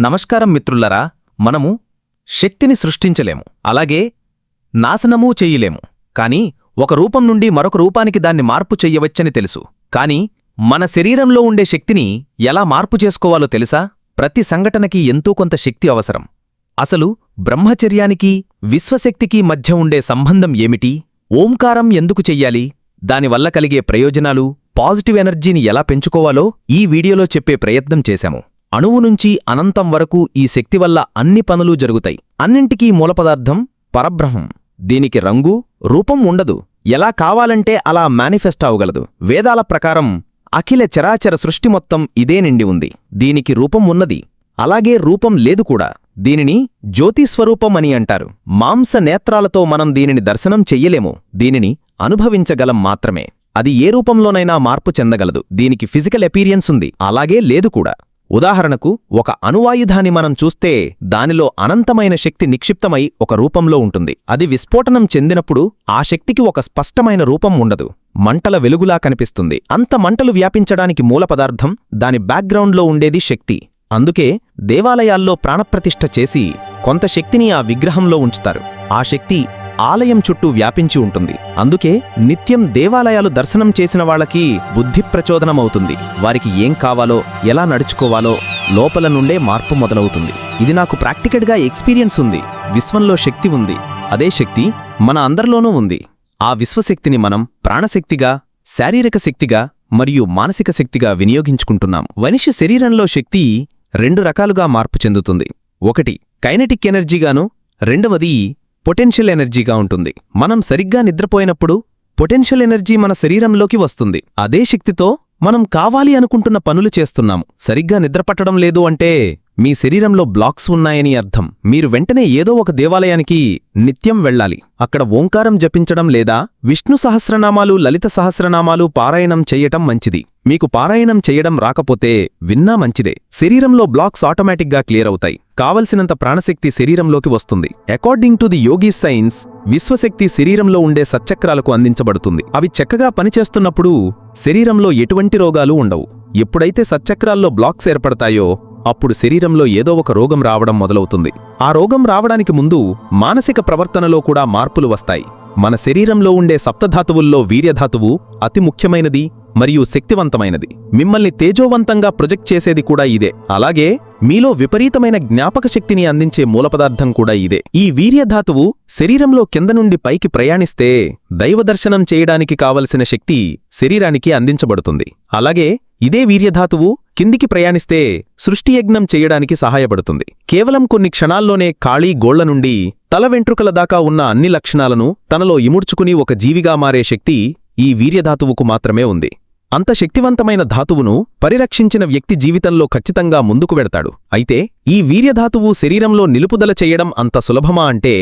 నమస్కారం మిత్రులరా మనము శక్తిని సృష్టించలేము అలాగే నాశనమూ చెయ్యలేము కాని ఒక రూపం నుండి మరొక రూపానికి దాన్ని మార్పు చెయ్యవచ్చని తెలుసు. కాని మన శరీరంలో ఉండే శక్తిని ఎలా మార్పు చేసుకోవాలో తెలుసా? ప్రతి సంఘటనకి ఎంతో కొంత శక్తి అవసరం. అసలు బ్రహ్మచర్యానికి విశ్వశక్తికి మధ్య ఉండే సంబంధం ఏమిటి? ఓంకారం ఎందుకు చెయ్యాలి? దానివల్ల కలిగే ప్రయోజనాలు పాజిటివ్ ఎనర్జీని ఎలా పెంచుకోవాలో ఈ వీడియోలో చెప్పే ప్రయత్నం చేశాము. అణువు నుంచి అనంతం వరకు ఈ శక్తి వల్ల అన్ని పనులు జరుగుతాయి. అన్నింటికీ మూలపదార్థం పరబ్రహ్మం. దీనికి రంగు రూపం ఉండదు. ఎలా కావాలంటే అలా మేనిఫెస్ట్ అవగలదు. వేదాల ప్రకారం అఖిల చరాచర సృష్టి మొత్తం ఇదే నిండి ఉంది. దీనికి రూపం ఉన్నది. అలాగే రూపం లేదు కూడా. దీనిని జ్యోతిస్వరూపం అని అంటారు. మాంస నేత్రాలతో మనం దీనిని దర్శనం చెయ్యలేము. దీనిని అనుభవించగలం మాత్రమే. అది ఏ రూపంలోనైనా మార్పు చెందగలదు. దీనికి ఫిజికల్ ఎపీరియన్స్ ఉంది. అలాగే లేదు కూడా. ఉదాహరణకు ఒక అణువాయుధాన్ని మనం చూస్తే దానిలో అనంతమైన శక్తి నిక్షిప్తమై ఒక రూపంలో ఉంటుంది. అది విస్ఫోటనం చెందినప్పుడు ఆ శక్తికి ఒక స్పష్టమైన రూపం ఉండదు. మంటల వెలుగులా కనిపిస్తుంది. అంత మంటలు వ్యాపించడానికి మూల పదార్థం దాని బ్యాక్గ్రౌండ్లో ఉండేది శక్తి. అందుకే దేవాలయాల్లో ప్రాణప్రతిష్ఠ చేసి కొంత శక్తిని ఆ విగ్రహంలో ఉంచుతారు. ఆ శక్తి ఆలయం చుట్టూ వ్యాపించి ఉంటుంది. అందుకే నిత్యం దేవాలయాలు దర్శనం చేసిన వాళ్ళకి బుద్ధి ప్రచోదనమవుతుంది. వారికి ఏం కావాలో ఎలా నడుచుకోవాలో లోపల నుండే మార్పు మొదలవుతుంది. ఇది నాకు ప్రాక్టికల్గా ఎక్స్పీరియన్స్ ఉంది. విశ్వంలో శక్తి ఉంది. అదే శక్తి మన అందరిలోనూ ఉంది. ఆ విశ్వశక్తిని మనం ప్రాణశక్తిగా శారీరక శక్తిగా మరియు మానసిక శక్తిగా వినియోగించుకుంటున్నాం. మనిషి శరీరంలో శక్తి రెండు రకాలుగా మార్పు చెందుతుంది. ఒకటి కైనెటిక్ ఎనర్జీగాను రెండవది పొటెన్షియల్ ఎనర్జీగా ఉంటుంది. మనం సరిగ్గా నిద్రపోయినప్పుడు పొటెన్షియల్ ఎనర్జీ మన శరీరంలోకి వస్తుంది. అదే శక్తితో మనం కావాలి అనుకుంటున్న పనులు చేస్తున్నాము. సరిగ్గా నిద్రపట్టడం లేదు అంటే మీ శరీరంలో బ్లాక్స్ ఉన్నాయని అర్థం. మీరు వెంటనే ఏదో ఒక దేవాలయానికి నిత్యం వెళ్ళాలి. అక్కడ ఓంకారం జపించడం లేదా విష్ణు సహస్రనామాలు లలిత సహస్రనామాలు పారాయణం చెయ్యటం మంచిది. మీకు పారాయణం చెయ్యడం రాకపోతే విన్నా మంచిదే. శరీరంలో బ్లాక్స్ ఆటోమేటిక్గా క్లియర్ అవుతాయి. కావలసినంత ప్రాణశక్తి శరీరంలోకి వస్తుంది. According to the yogi science విశ్వశక్తి శరీరంలో ఉండే సచ్చక్రాలకు అందించబడుతుంది. అవి చక్కగా పనిచేస్తున్నప్పుడు శరీరంలో ఎటువంటి రోగాలు ఉండవు. ఎప్పుడైతే సచ్చక్రాల్లో బ్లాక్స్ ఏర్పడతాయో అప్పుడు శరీరంలో ఏదో ఒక రోగం రావడం మొదలవుతుంది. ఆ రోగం రావడానికి ముందు మానసిక ప్రవర్తనలో కూడా మార్పులు వస్తాయి. మన శరీరంలో ఉండే సప్తధాతువుల్లో వీర్యధాతువు అతి ముఖ్యమైనది మరియు శక్తివంతమైనది. మిమ్మల్ని తేజోవంతంగా ప్రొజెక్ట్ చేసేది కూడా ఇదే. అలాగే మీలో విపరీతమైన జ్ఞాపక శక్తిని అందించే మూలపదార్థం కూడా ఇదే. ఈ వీర్యధాతువు శరీరంలో కింద నుండి పైకి ప్రయాణిస్తే దైవదర్శనం చేయడానికి కావలసిన శక్తి శరీరానికి అందించబడుతుంది. అలాగే ఇదే వీర్యధాతువు కిందికి ప్రయాణిస్తే సృష్టియజ్ఞం చెయ్యడానికి సహాయపడుతుంది. కేవలం కొన్ని క్షణాల్లోనే ఖాళీ గోళ్ళ నుండి తల వెంట్రుకల దాకా ఉన్న అన్ని లక్షణాలను తనలో ఇముడ్చుకుని ఒక జీవిగా మారే శక్తి ఈ వీర్యధాతువుకు మాత్రమే ఉంది. అంత శక్తివంతమైన ధాతువును పరిరక్షించిన వ్యక్తి జీవితంలో ఖచ్చితంగా ముందుకు వెడతాడు. అయితే ఈ వీర్యధాతువు శరీరంలో నిలుపుదల చెయ్యడం అంత సులభమా అంటే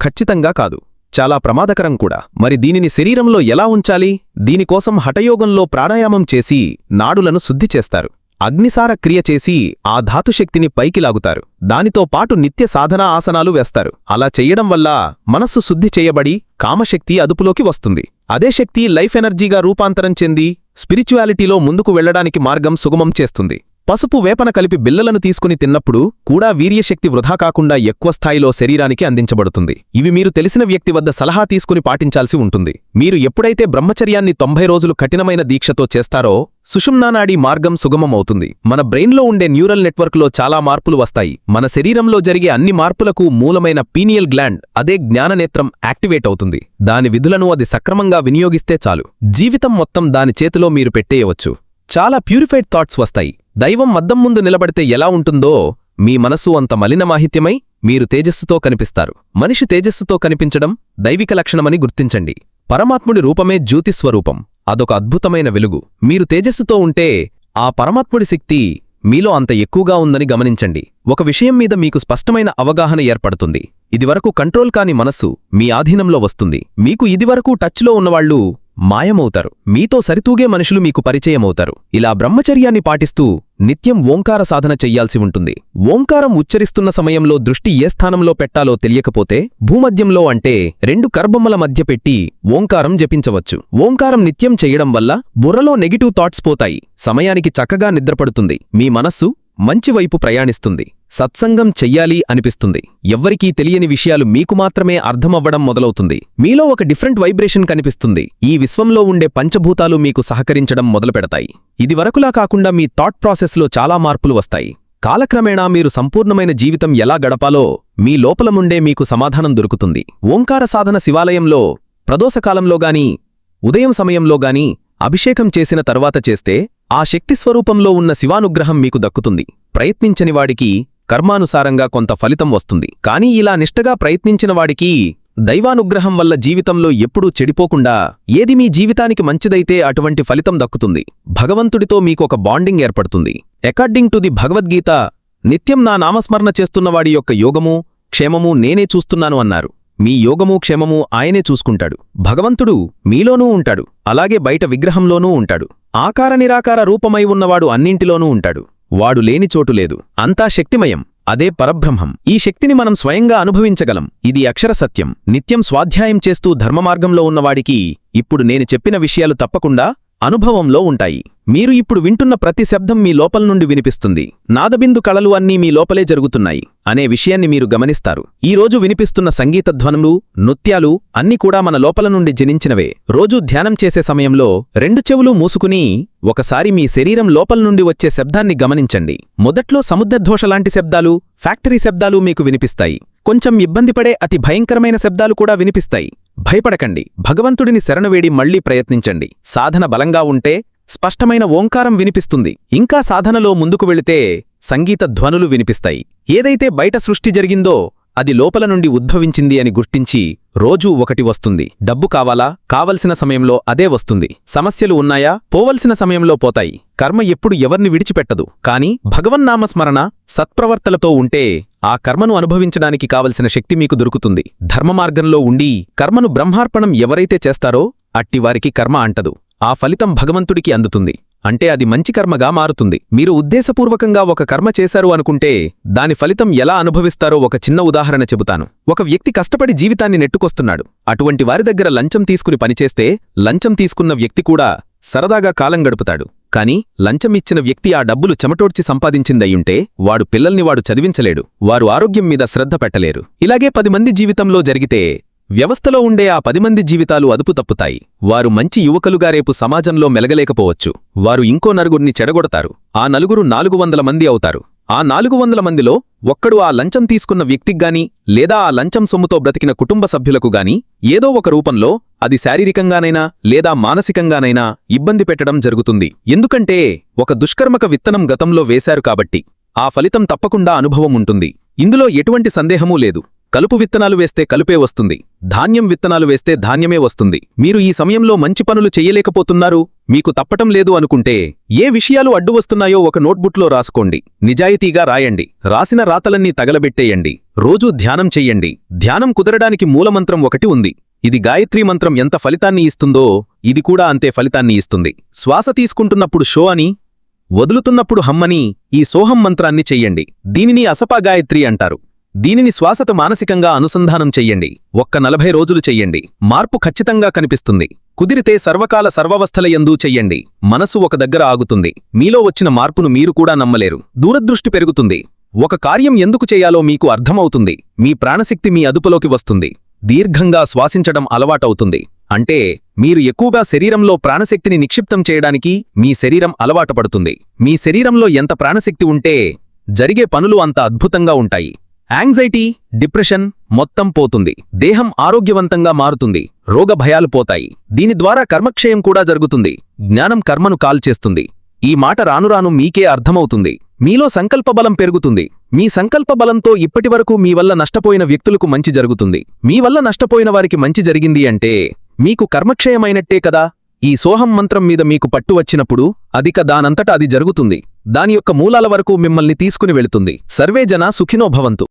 ఖచ్చితంగా కాదు. చాలా ప్రమాదకరం కూడా. మరి దీనిని శరీరంలో ఎలా ఉంచాలి? దీనికోసం హఠయోగంలో ప్రాణాయామం చేసి నాడులను శుద్ధి చేస్తారు. అగ్నిసార క్రియ చేసి ఆ ధాతుశక్తిని పైకి లాగుతారు. దానితో పాటు నిత్య సాధనా ఆసనాలు వేస్తారు. అలా చెయ్యడం వల్ల మనస్సు శుద్ధి చేయబడి కామశక్తి అదుపులోకి వస్తుంది. అదే శక్తి లైఫ్ ఎనర్జీగా రూపాంతరం చెంది స్పిరిచువాలిటీలో ముందుకు వెళ్ళడానికి మార్గం సుగమం చేస్తుంది. పసుపు వేపన కలిపి బిల్లలను తీసుకుని తిన్నప్పుడు కూడా వీర్యశక్తి వృధా కాకుండా ఎక్కువ స్థాయిలో శరీరానికి అందించబడుతుంది. ఇవి మీరు తెలిసిన వ్యక్తి వద్ద సలహా తీసుకుని పాటించాల్సి ఉంటుంది. మీరు ఎప్పుడైతే బ్రహ్మచర్యాన్ని తొంభై రోజులు కఠినమైన దీక్షతో చేస్తారో సుషుమ్నానాడీ మార్గం సుగమమవుతుంది. మన బ్రెయిన్లో ఉండే న్యూరల్ నెట్వర్క్లో చాలా మార్పులు వస్తాయి. మన శరీరంలో జరిగే అన్ని మార్పులకు మూలమైన పీనియల్ గ్లాండ్ అదే జ్ఞాననేత్రం యాక్టివేట్ అవుతుంది. దాని విధులను అది సక్రమంగా వినియోగిస్తే చాలు. జీవితం మొత్తం దాని చేతిలో మీరు పెట్టేయవచ్చు. చాలా ప్యూరిఫైడ్ థాట్స్ వస్తాయి. దైవం మద్దం ముందు నిలబడితే ఎలా ఉంటుందో మీ మనసు అంత మలినమాహిత్యమై మీరు తేజస్సుతో కనిపిస్తారు. మనిషి తేజస్సుతో కనిపించడం దైవిక లక్షణమని గుర్తించండి. పరమాత్ముడి రూపమే జ్యోతిస్వరూపం అదొక అద్భుతమైన వెలుగు. మీరు తేజస్సుతో ఉంటే ఆ పరమాత్ముడి శక్తి మీలో అంత ఎక్కువగా ఉందని గమనించండి. ఒక విషయం మీద మీకు స్పష్టమైన అవగాహన ఏర్పడుతుంది. ఇదివరకు కంట్రోల్ కాని మనస్సు మీ ఆధీనంలో వస్తుంది. మీకు ఇదివరకు టచ్లో ఉన్నవాళ్ళు మాయమవుతారు. మీతో సరితూగే మనుషులు మీకు పరిచయమవుతారు. ఇలా బ్రహ్మచర్యాన్ని పాటిస్తూ నిత్యం ఓంకార సాధన చెయ్యాల్సి ఉంటుంది. ఓంకారం ఉచ్చరిస్తున్న సమయంలో దృష్టి ఏ స్థానంలో పెట్టాలో తెలియకపోతే భూమధ్యంలో అంటే రెండు కర్బొమ్మల మధ్య పెట్టి ఓంకారం జపించవచ్చు. ఓంకారం నిత్యం చెయ్యడం వల్ల బుర్రలో నెగిటివ్ థాట్స్ పోతాయి. సమయానికి చక్కగా నిద్రపడుతుంది. మీ మనస్సు మంచివైపు ప్రయాణిస్తుంది. సత్సంగం చెయ్యాలి అనిపిస్తుంది. ఎవ్వరికీ తెలియని విషయాలు మీకు మాత్రమే అర్థమవ్వడం మొదలవుతుంది. మీలో ఒక డిఫరెంట్ వైబ్రేషన్ కనిపిస్తుంది. ఈ విశ్వంలో ఉండే పంచభూతాలు మీకు సహకరించడం మొదలుపెడతాయి. ఇదివరకులా కాకుండా మీ థాట్ ప్రాసెస్లో చాలా మార్పులు వస్తాయి. కాలక్రమేణా మీరు సంపూర్ణమైన జీవితం ఎలా గడపాలో మీ లోపలముండే మీకు సమాధానం దొరుకుతుంది. ఓంకార సాధన శివాలయంలో ప్రదోషకాలంలోగాని ఉదయం సమయంలోగాని అభిషేకం చేసిన తర్వాత చేస్తే ఆ శక్తి స్వరూపంలో ఉన్న శివానుగ్రహం మీకు దక్కుతుంది. ప్రయత్నించని వాడికి కర్మానుసారంగా కొంత ఫలితం వస్తుంది. కానీ ఇలా నిష్టగా ప్రయత్నించిన వాడికి దైవానుగ్రహం వల్ల జీవితంలో ఎప్పుడూ చెడిపోకుండా ఏది మీ జీవితానికి మంచిదైతే అటువంటి ఫలితం దక్కుతుంది. భగవంతుడితో మీకొక బాండింగ్ ఏర్పడుతుంది. అకార్డింగ్ టు ది భగవద్గీత నిత్యం నా నామస్మరణ చేస్తున్నవాడి యొక్క యోగము క్షేమము నేనే చూస్తున్నాను అన్నారు. మీ యోగము క్షేమము ఆయనే చూసుకుంటాడు. భగవంతుడు మీలోనూ ఉంటాడు. అలాగే బయట విగ్రహంలోనూ ఉంటాడు. ఆకార నిరాకార రూపమై ఉన్నవాడు అన్నింటిలోనూ ఉంటాడు. వాడు లేని చోటు లేదు. అంతా శక్తిమయం. అదే పరబ్రహ్మం. ఈ శక్తిని మనం స్వయంగా అనుభవించగలం. ఇది అక్షర సత్యం. నిత్యం స్వాధ్యాయం చేస్తూ ధర్మమార్గంలో ఉన్నవాడికి ఇప్పుడు నేను చెప్పిన విషయాలు తప్పకుండా అనుభవంలో ఉంటాయి. మీరు ఇప్పుడు వింటున్న ప్రతి శబ్దం మీ లోపల నుండి వినిపిస్తుంది. నాదబిందు కళలు అన్నీ మీ లోపలే జరుగుతున్నాయి అనే విషయాన్ని మీరు గమనిస్తారు. ఈ రోజు వినిపిస్తున్న సంగీతధ్వనులు నృత్యాలు అన్నీ కూడా మన లోపల నుండి జనించినవే. రోజూ ధ్యానం చేసే సమయంలో రెండు చెవులు మూసుకుని ఒకసారి మీ శరీరం లోపల నుండి వచ్చే శబ్దాన్ని గమనించండి. మొదట్లో సముద్రధోషలాంటి శబ్దాలు ఫ్యాక్టరీ శబ్దాలు మీకు వినిపిస్తాయి. కొంచెం ఇబ్బందిపడే అతి భయంకరమైన శబ్దాలు కూడా వినిపిస్తాయి. భయపడకండి. భగవంతుడిని శరణవేడి మళ్ళీ ప్రయత్నించండి. సాధన బలంగా ఉంటే స్పష్టమైన ఓంకారం వినిపిస్తుంది. ఇంకా సాధనలో ముందుకు వెళితే సంగీత ధ్వనులు వినిపిస్తాయి. ఏదైతే బయట సృష్టి జరిగిందో అది లోపల నుండి ఉద్భవించింది అని గుర్తించి రోజూ ఒకటి వస్తుంది. డబ్బు కావాలా? కావలసిన సమయంలో అదే వస్తుంది. సమస్యలు ఉన్నాయా? పోవలసిన సమయంలో పోతాయి. కర్మ ఎప్పుడు ఎవర్ని విడిచిపెట్టదు. కాని భగవన్నామస్మరణ సత్ప్రవర్తలతో ఉంటే ఆ కర్మను అనుభవించడానికి కావలసిన శక్తి మీకు దొరుకుతుంది. ధర్మమార్గంలో ఉండి కర్మను బ్రహ్మార్పణం ఎవరైతే చేస్తారో అట్టివారికి కర్మ అంటదు. ఆ ఫలితం భగవంతుడికి అందుతుంది. అంటే అది మంచి కర్మగా మారుతుంది. మీరు ఉద్దేశపూర్వకంగా ఒక కర్మ చేశారు అనుకుంటే దాని ఫలితం ఎలా అనుభవిస్తారో ఒక చిన్న ఉదాహరణ చెబుతాను. ఒక వ్యక్తి కష్టపడి జీవితాన్ని నెట్టుకొస్తున్నాడు. అటువంటి వారి దగ్గర లంచం తీసుకుని పనిచేస్తే లంచం తీసుకున్న వ్యక్తి కూడా సరదాగా కాలం గడుపుతాడు. కాని లంచమిచ్చిన వ్యక్తి ఆ డబ్బులు చెమటోడ్చి సంపాదించిందయ్యుంటే వాడు పిల్లల్ని వాడు చదివించలేడు వారు ఆరోగ్యం మీద శ్రద్ధ పెట్టలేరు. ఇలాగే పది మంది జీవితంలో జరిగితే వ్యవస్థలో ఉండే ఆ పది మంది జీవితాలు అదుపు తప్పుతాయి. వారు మంచి యువకులుగా రేపు సమాజంలో మెలగలేకపోవచ్చు. వారు ఇంకో నలుగురిని చెడగొడతారు. ఆ నలుగురు నాలుగు వందల మంది అవుతారు. ఆ నాలుగు వందల మందిలో ఒక్కడు ఆ లంచం తీసుకున్న వ్యక్తిగ్గాని లేదా ఆ లంచం సొమ్ముతో బ్రతికిన కుటుంబ సభ్యులకు గాని ఏదో ఒక రూపంలో అది శారీరకంగానైనా లేదా మానసికంగానైనా ఇబ్బంది పెట్టడం జరుగుతుంది. ఎందుకంటే ఒక దుష్కర్మక విత్తనం గతంలో వేశారు కాబట్టి ఆ ఫలితం తప్పకుండా అనుభవం ఉంటుంది. ఇందులో ఎటువంటి సందేహమూ లేదు. కలుపు విత్తనాలు వేస్తే కలుపే వస్తుంది. ధాన్యం విత్తనాలు వేస్తే ధాన్యమే వస్తుంది. మీరు ఈ సమయంలో మంచి పనులు చెయ్యలేకపోతున్నారు మీకు తప్పటం లేదు అనుకుంటే ఏ విషయాలు అడ్డు వస్తున్నాయో ఒక నోట్బుక్లో రాసుకోండి. నిజాయితీగా రాయండి. రాసిన రాతలన్నీ తగలబెట్టేయండి. రోజూ ధ్యానం చెయ్యండి. ధ్యానం కుదరడానికి మూలమంత్రం ఒకటి ఉంది. ఇది గాయత్రీ మంత్రం ఎంత ఫలితాన్ని ఇస్తుందో ఇది కూడా అంతే ఫలితాన్ని ఇస్తుంది. శ్వాస తీసుకుంటున్నప్పుడు షో అని వదులుతున్నప్పుడు హమ్మని ఈ సోహం మంత్రాన్ని చెయ్యండి. దీనిని అసపా గాయత్రి అంటారు. దీనిని శ్వాసత మానసికంగా అనుసంధానం చెయ్యండి. ఒక్క నలభై రోజులు చెయ్యండి. మార్పు ఖచ్చితంగా కనిపిస్తుంది. కుదిరితే సర్వకాల సర్వవస్థలయందూ చెయ్యండి. మనసు ఒక దగ్గర ఆగుతుంది. మీలో వచ్చిన మార్పును మీరు కూడా నమ్మలేరు. దూరదృష్టి పెరుగుతుంది. ఒక కార్యం ఎందుకు చేయాలో మీకు అర్థమవుతుంది. మీ ప్రాణశక్తి మీ అదుపులోకి వస్తుంది. దీర్ఘంగా శ్వాసించడం అలవాటవుతుంది. అంటే మీరు ఎక్కువగా శరీరంలో ప్రాణశక్తిని నిక్షిప్తం చేయడానికి మీ శరీరం అలవాటపడుతుంది మీ శరీరంలో ఎంత ప్రాణశక్తి ఉంటే జరిగే పనులు అంత అద్భుతంగా ఉంటాయి. యాంగ్జైటీ డిప్రెషన్ మొత్తం పోతుంది. దేహం ఆరోగ్యవంతంగా మారుతుంది. రోగ భయాలు పోతాయి. దీని ద్వారా కర్మక్షయం కూడా జరుగుతుంది. జ్ఞానం కర్మను కాల్చేస్తుంది. ఈ మాట రానురాను మీకే అర్థమవుతుంది. మీలో సంకల్పబలం పెరుగుతుంది. మీ సంకల్పబలంతో ఇప్పటివరకు మీ వల్ల నష్టపోయిన వ్యక్తులకు మంచి జరుగుతుంది. మీ వల్ల నష్టపోయిన వారికి మంచి జరిగింది అంటే మీకు కర్మక్షయమైనట్టే కదా? ఈ సోహం మంత్రం మీద మీకు పట్టు వచ్చినప్పుడు అధిక దానంతట అది జరుగుతుంది. దాని యొక్క మూలాల వరకు మిమ్మల్ని తీసుకుని వెళుతుంది. సర్వేజన సుఖినో సుఖినోభవంతు